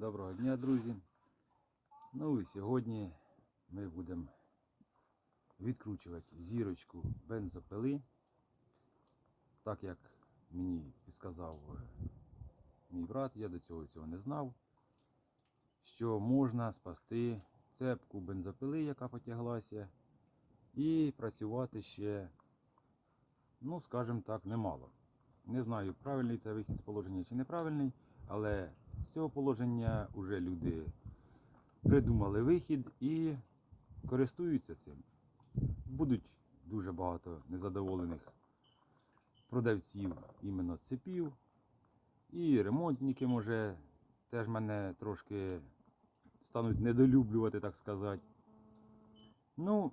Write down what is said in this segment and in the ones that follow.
Доброго дня, друзі. Ну і сьогодні ми будемо відкручувати зірочку бензопили. Так як мені підказав е, мій брат, я до цього цього не знав, що можна спасти цепку бензопили, яка потяглася, і працювати ще, ну, скажімо так, немало. Не знаю, правильний це вихід з положення чи неправильний, але з цього положення вже люди придумали вихід і користуються цим. Будуть дуже багато незадоволених продавців іменно цепів. І ремонтники, може, теж мене трошки стануть недолюблювати, так сказати. Ну,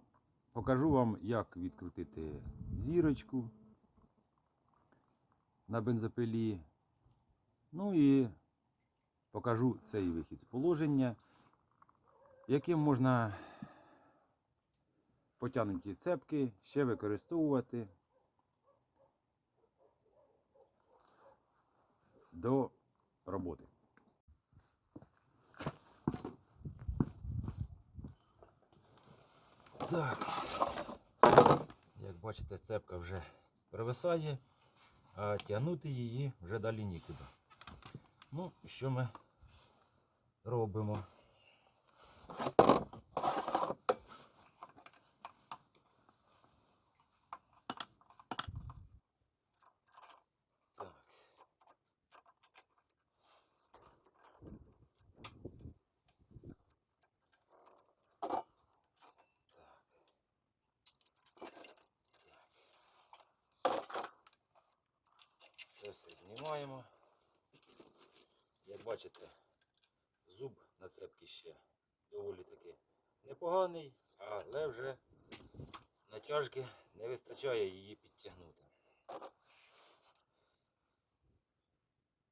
покажу вам, як відкрутити зірочку на бензопилі. Ну і покажу цей вихід з положення, яким можна потягнуті цепки ще використовувати до роботи. Так, як бачите, цепка вже провисає, а тягнути її вже далі нікуди. Ну, що ми робимо? Все знімаємо. Як бачите, зуб на цепці ще доволі таки непоганий, але вже натяжки не вистачає її підтягнути.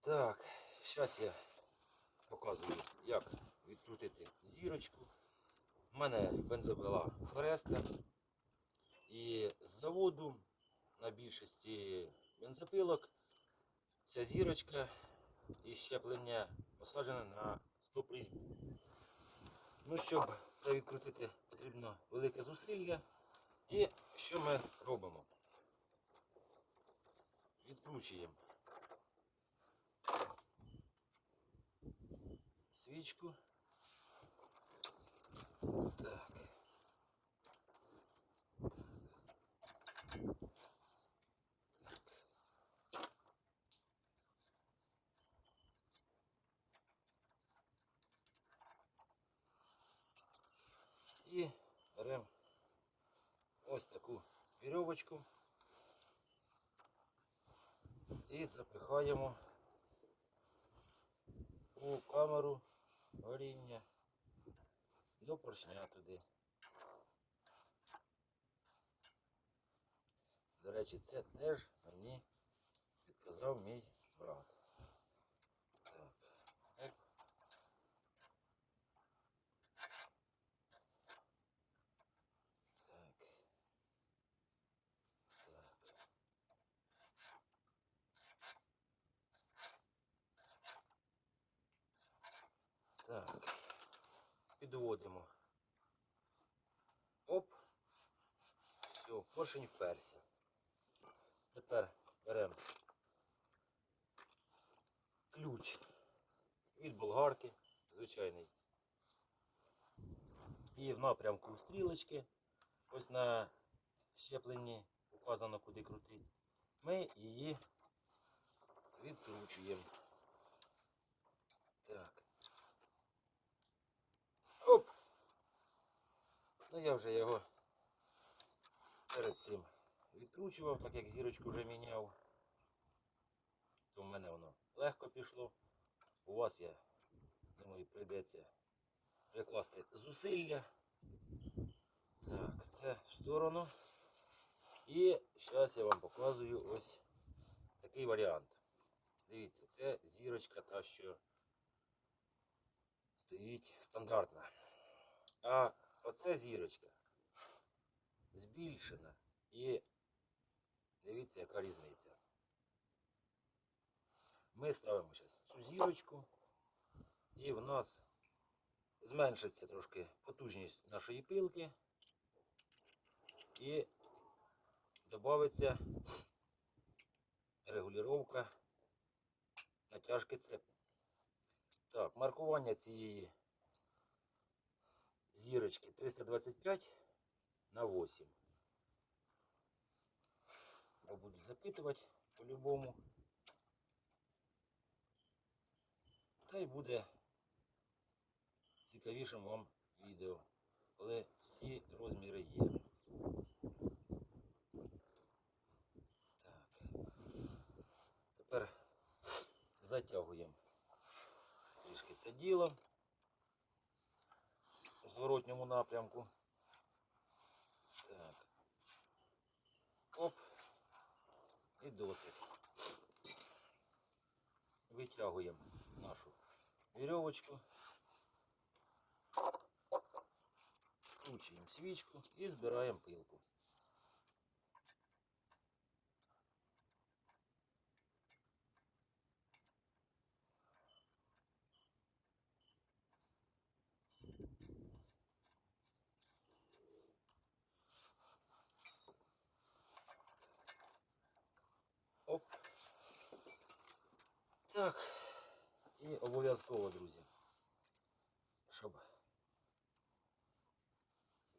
Так, зараз я показую, як відкрутити зірочку. У мене бензопила Фореста. І з заводу на більшості бензопилок ця зірочка і щеплення посаджене на стоп різьбу. Ну, щоб це відкрутити, потрібно велике зусилля. І що ми робимо? Відкручуємо свічку. Так. І беремо ось таку вірьовочку і запихаємо у камеру горіння до поршня туди. До речі, це теж мені підказав мій брат. Так. Оп. Так. Так. Підводимо. Оп. Все, поршень вперся. Тепер беремо ключ від болгарки, звичайний. І в напрямку стрілочки, ось на щепленні указано куди крутити, ми її відкручуємо. Так. Оп! Ну я вже його перед цим відкручував, так як зірочку вже міняв. То в мене воно легко пішло. У вас, я думаю, прийдеться прикласти зусилля. Так, це в сторону. І зараз я вам показую ось такий варіант. Дивіться, це зірочка та, що стоїть стандартна. А оце зірочка збільшена. І дивіться, яка різниця. Ми ставимо зараз цю зірочку І в нас зменшиться трошки потужність нашої пилки. І додається регулювання натяжки цепу. Так, маркування цієї зірочки 325 на 8. Бо будуть запитувати по-любому. Та й буде цікавішим вам відео, коли всі розміри є. Так. Тепер затягуємо трішки це діло зворотньому напрямку. Так. Оп. І досить. Витягуємо нашу вірьовочку. Вкручуємо свічку і збираємо пилку. Оп. Так. І обов'язково, друзі, щоб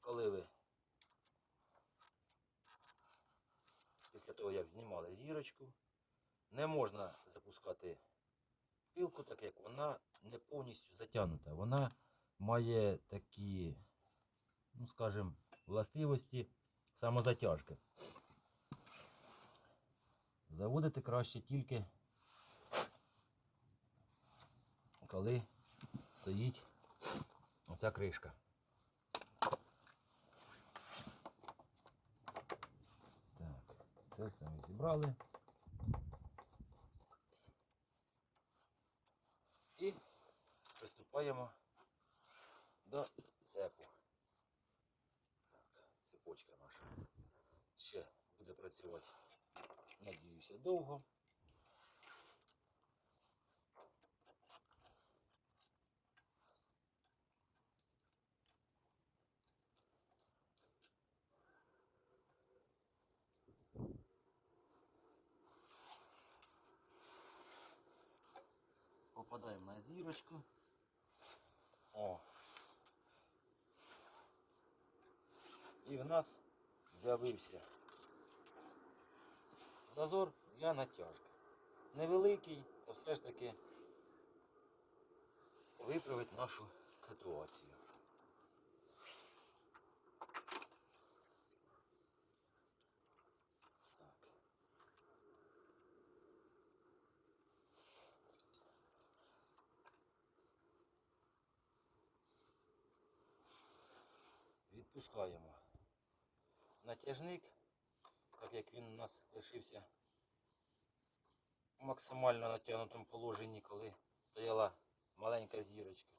коли ви після того, як знімали зірочку, не можна запускати пилку, так як вона не повністю затягнута. Вона має такі, ну скажімо, властивості самозатяжки. Заводити краще тільки коли стоїть оця кришка. Так, це все ми зібрали. І приступаємо до цепу. Так, цепочка наша ще буде працювати, надіюся, довго. Попадаємо на зірочку. О. І в нас з'явився зазор для натяжки. Невеликий, та все ж таки виправить нашу ситуацію. Так. Відпускаємо натяжник, так як він у нас лишився в максимально натягнутому положенні, коли стояла маленька зірочка.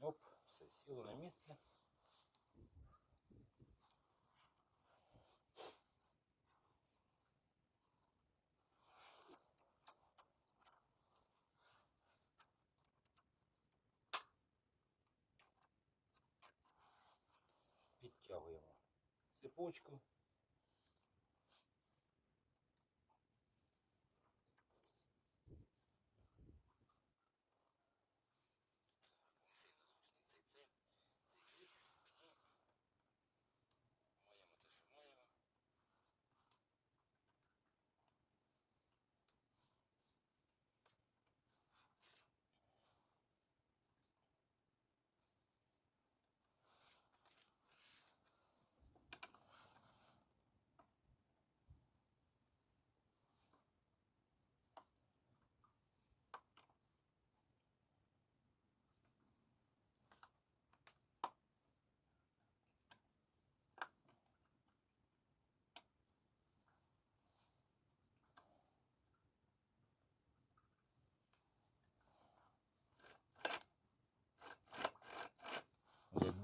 Оп, все сіло на місце. Підтягуємо цепочку.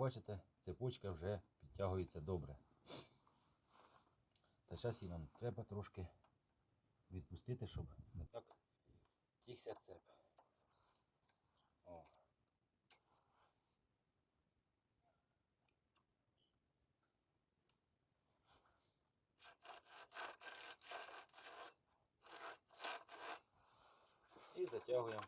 Бачите, цепочка вже підтягується добре. Та зараз її нам треба трошки відпустити, щоб не так тігся цеп. О. І затягуємо.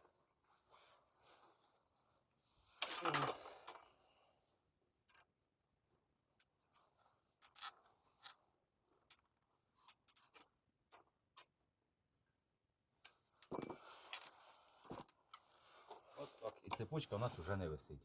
Цепочка у нас вже не висить.